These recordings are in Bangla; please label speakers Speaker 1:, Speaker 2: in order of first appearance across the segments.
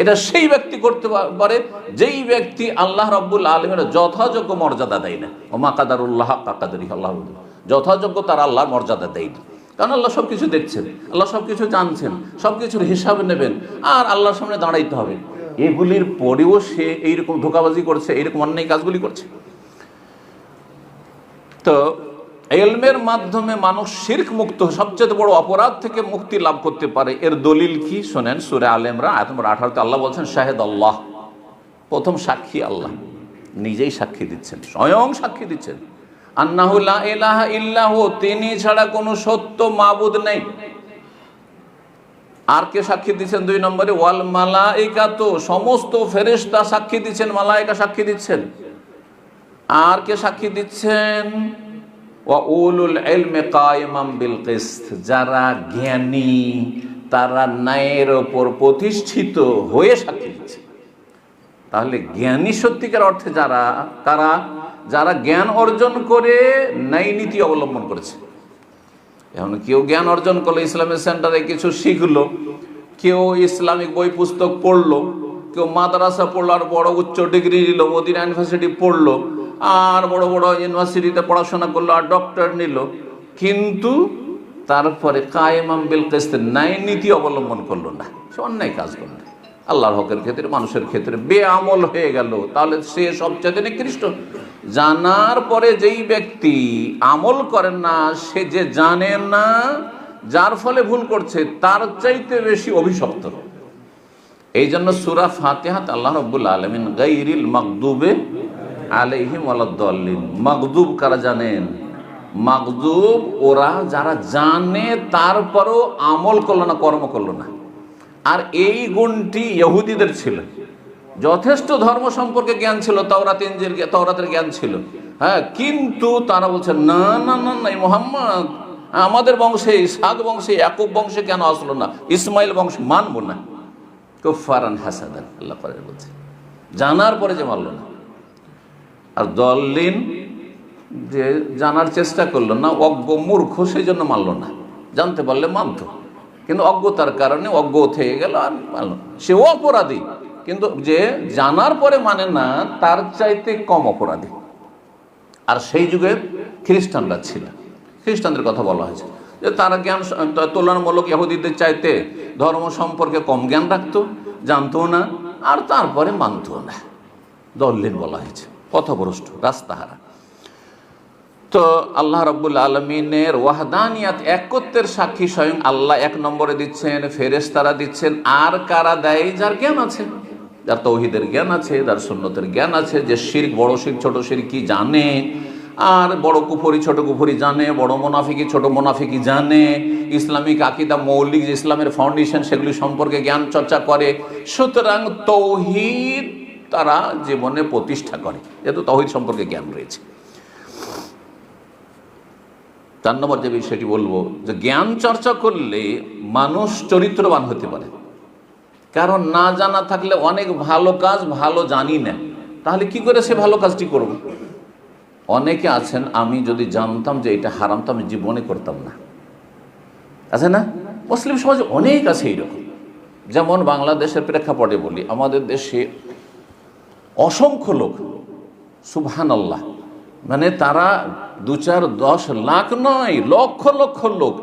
Speaker 1: এটা সেই ব্যক্তি করতে পারে যেই ব্যক্তি আল্লাহ রব্বুল আলমের যথাযোগ্য মর্যাদা দেয় না। ওমা কাদারুল্লাহ কাকাদারি আল্লাহ যথাযোগ্য তার আল্লাহর মর্যাদা দেয় না। কারণ আল্লাহ সব কিছু দেখছেন, আল্লাহ সব কিছু জানছেন সব কিছুর হিসাব নেবেন, আর আল্লাহর সামনে দাঁড়াইতে হবে। এগুলির পরেও সে এইরকম ধোকাবাজি করছে, এইরকম অন্যায় কাজগুলি করছে। তো এলমের মাধ্যমে মানুষ শির্ক মুক্ত, সবচেয়ে বড় অপরাধ থেকে মুক্তি লাভ করতে পারে। এর দলিল কি? শোনেন, সুরে আলেমরা আয়াত আঠারোতে আল্লাহ বলছেন, শাহেদ আল্লাহ। প্রথম সাক্ষী আল্লাহ। নিজেই সাক্ষী দিচ্ছেন, স্বয়ং সাক্ষী দিচ্ছেন। আন্নাহুল্লাহ এলাহা ইল্লাহ, তিনি ছাড়া কোনো সত্য মাবুদ নেই। আর কে সাক্ষী দিচ্ছেন দুই নম্বরে? ওয়াল মালাইকা তো সমস্ত ফেরেশতা সাক্ষী দিচ্ছেন, মালাইকা সাক্ষী দিচ্ছেন। আর কে সাক্ষী দিচ্ছেন? ওয়া উলুল ইলমে কায়মাম বিল কিসত, যারা জ্ঞানী, তারা ন্যায়ের ওপর প্রতিষ্ঠিত হয়ে সাক্ষী দিচ্ছে। তাহলে জ্ঞানী সত্যিকার অর্থে যারা তারা যারা জ্ঞান অর্জন করে ন্যায় নীতি অবলম্বন করেছে। এখন কেউ জ্ঞান অর্জন করল, ইসলামের সেন্টারে কিছু শিখলো, কেউ ইসলামিক বই পুস্তক পড়ল, কেউ মাদ্রাসা পড়ল, আর বড় উচ্চ ডিগ্রি নিল, মদিনা ইউনিভার্সিটি পড়ল আর বড় বড় ইউনিভার্সিটিতে পড়াশোনা করল আর ডক্টর নিল। কিন্তু তারপরে কায়েমাম বিল কেস্তের ন্যায় নীতি অবলম্বন করল না। সে অন্যায় কাজ করল। আল্লাহর হকের ক্ষেত্রে, মানুষের ক্ষেত্রে বেআমল হয়ে গেল। তাহলে সে সবচেয়ে নিকৃষ্ট। জানার পরে যেই ব্যক্তি আমল করেন না, সে যে জানে না, যার ফলে ভুল করছে, তার চাইতে বেশি অভিশপ্ত। এই জন্য সুরা ফাতেহাত আল্লাহ রব্বুল আলমিন গাইরিল মকদুবে আলহিম আলাদ্দিন মকদুব কারা জানেন? মকদুব ওরা যারা জানে, তারপরও আমল করল না, কর্ম করল না। আর এই গুণটি ইহুদিদের ছিল। যথেষ্ট ধর্ম সম্পর্কে জ্ঞান ছিল, তাওরাত ইঞ্জিল তাওরাতের জ্ঞান ছিল। হ্যাঁ কিন্তু তারা বলছে, না না না না মোহাম্মদ, আমাদের বংশে সাদ বংশে একুব বংশে কেন আসলো না? ইসমাইল বংশ মানবো না। কুফারান হাসাদান, আল্লাহ পরে বলছে। জানার পরে যে মানলো না। আর দলিন যে জানার চেষ্টা করল না, অজ্ঞ মূর্খ সেই জন্য মানল না। জানতে পারলে মানত কিন্তু অজ্ঞতার কারণে অজ্ঞ থেকে গেল আর মানল। সেও অপরাধী, কিন্তু যে জানার পরে মানে না, তার চাইতে কম অপরাধী। আর সেই যুগে খ্রিস্টানরা ছিল। খ্রিস্টানদের কথা বলা হয়েছে যে তারা জ্ঞান তুলনামূলক ইহুদিদের চাইতে ধর্ম সম্পর্কে কম জ্ঞান রাখতো, জানতো না, আর তারপরে মানতো না। দল্লিন বলা হয়েছে। পথভ্রষ্ট, রাস্তাহারা। তো আল্লাহ রব্বুল আলমিনের ওয়াহদানিয়াত একত্বের সাক্ষী স্বয়ং আল্লাহ এক নম্বরে দিচ্ছেন, ফেরেশতারা দিচ্ছেন, আর কারা দেয়? যার জ্ঞান আছে, যার তৌহিদের জ্ঞান আছে, যার সুন্নতের জ্ঞান আছে, যে শির বড় শির ছোট শির কি জানে? আর বড় কুফরি, ছোট কুফরি জানে, বড় মোনাফিকি, ছোট মোনাফিকি জানে, ইসলামিক আকিদা, মৌলিক ইসলামের ফাউন্ডেশন সেগুলি সম্পর্কে জ্ঞান চর্চা করে। সুতরাং তৌহিদ তারা জীবনে প্রতিষ্ঠা করে, যেহেতু তৌহিদ সম্পর্কে জ্ঞান রয়েছে। চার নম্বর যে বিষয়টি বলব, যে জ্ঞান চর্চা করলে মানুষ চরিত্রবান হতে পারে। কারণ না জানা থাকলে অনেক ভালো কাজ ভালো জানি না। তাহলে কি করে সে ভালো কাজটি করব? অনেকে আছেন, আমি যদি জানতাম যে এটা হারাম, তো আমি জীবনে করতাম না। আছে না? মুসলিম সমাজে অনেক আছে এইরকম। যেমন বাংলাদেশের প্রেক্ষাপটে বলি, আমাদের দেশে অসংখ্য লোক। সুবহান আল্লাহ মানে তারা দু চার দশ লাখ নয় লক্ষ লক্ষ লোক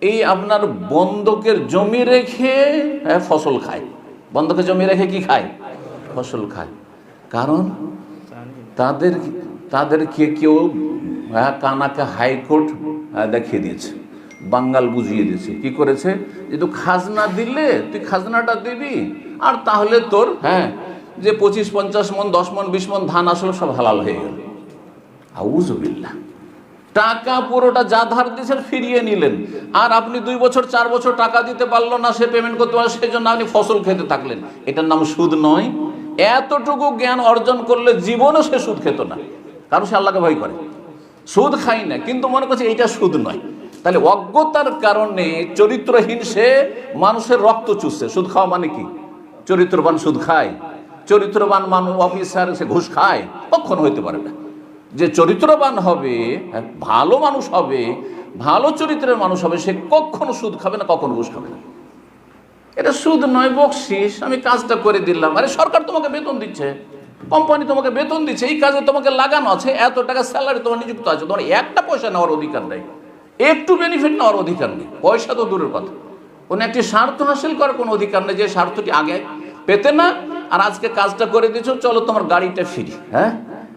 Speaker 1: এই আপনার বন্ধকের জমি রেখে হ্যাঁ, ফসল খায়। বন্ধকের জমি রেখে কি খায়? ফসল খায়। কারণ তাদের তাদেরকে কেউ হ্যাঁ, কানাকে হাইকোর্ট হ্যাঁ, দেখিয়ে দিয়েছে। বাঙ্গাল বুঝিয়ে দিয়েছে। কি করেছে? যে তো খাজনা দিলে তুই খাজনাটা দিবি আর তাহলে তোর হ্যাঁ যে পঁচিশ পঞ্চাশ মন, দশ মন, বিশ মন ধান আসলে সব হালাল হয়ে গেল। আউজুবিল্লাহ টাকা পুরোটা যা ধার দিয়েছেন ফিরিয়ে নিলেন। আর আপনি দুই বছর, চার বছর টাকা দিতে পারল না, সে পেমেন্ট করতে পারল সেই জন্য আপনি ফসল খেতে থাকলেন। এটার নাম সুদ নয়। এতটুকু জ্ঞান অর্জন করলে জীবনও সে সুদ খেত না। কারণ সে আল্লাহকে ভয় করে। সুদ খাই না, কিন্তু মনে করছে এইটা সুদ নয়। তাহলে অজ্ঞতার কারণে চরিত্রহীন সে মানুষের রক্ত চুষছে। সুদ খাওয়া মানে কি? চরিত্রবান সুদ খায়। চরিত্রবান মানুষ অফিসার সে ঘুষ খায় কখন হইতে পারে না। যে চরিত্রবান হবে হ্যাঁ, ভালো মানুষ হবে ভালো চরিত্রের মানুষ হবে সে কখনো সুদ খাবে না কখনো ঘুষ খাবে না। এটা সুদ নয় বকশিস আমি কাজটা করে দিলাম। আরে সরকার তোমাকে বেতন দিচ্ছে কোম্পানি তোমাকে বেতন দিচ্ছে এই কাজে তোমাকে লাগানো আছে এত টাকা স্যালারি তোমার নিযুক্ত আছে তোমার একটা পয়সা নেওয়ার অধিকার নেই। একটু বেনিফিট নেওয়ার অধিকার নেই পয়সা তো দূরের কথা। কোনো একটি স্বার্থ হাসিল করার কোনো অধিকার নেই যে স্বার্থটি আগে পেতে না আর আজকে কাজটা করে দিয়েছ, চলো তোমার গাড়িটা ফ্রি হ্যাঁ?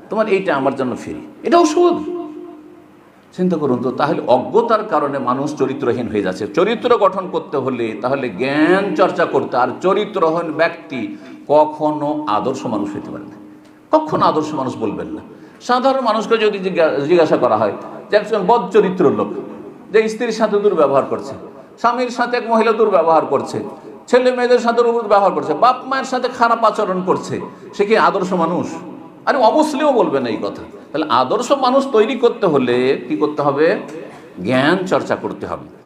Speaker 1: তোমার এইটা আমার জন্য ফ্রি। এটাও সুদ চিন্তা করুন তো, তাহলে অজ্ঞতার কারণে মানুষ চরিত্রহীন হয়ে যাচ্ছে। চরিত্র গঠন করতে হলে তাহলে জ্ঞান চর্চা করতে, আর চরিত্রহীন ব্যক্তি কখনো আদর্শ মানুষ হইতে পারে না। কখনো আদর্শ মানুষ বলবেন না। সাধারণ মানুষকে যদি জিজ্ঞা- জিজ্ঞাসা করা হয় যে একজন বদ চরিত্র লোক, যে স্ত্রীর সাথে দুর্ব্যবহার করছে, স্বামীর সাথে এক মহিলা দুর্ব্যবহার করছে ছেলে মেয়েদের সাথে ব্যবহার করছে, বাপ মায়ের সাথে খারাপ আচরণ করছে, সে কি আদর্শ মানুষ? আরে অবশ্যই বলবে না এই কথা। তাহলে আদর্শ মানুষ তৈরি করতে হলে কি করতে হবে? জ্ঞান চর্চা করতে হবে।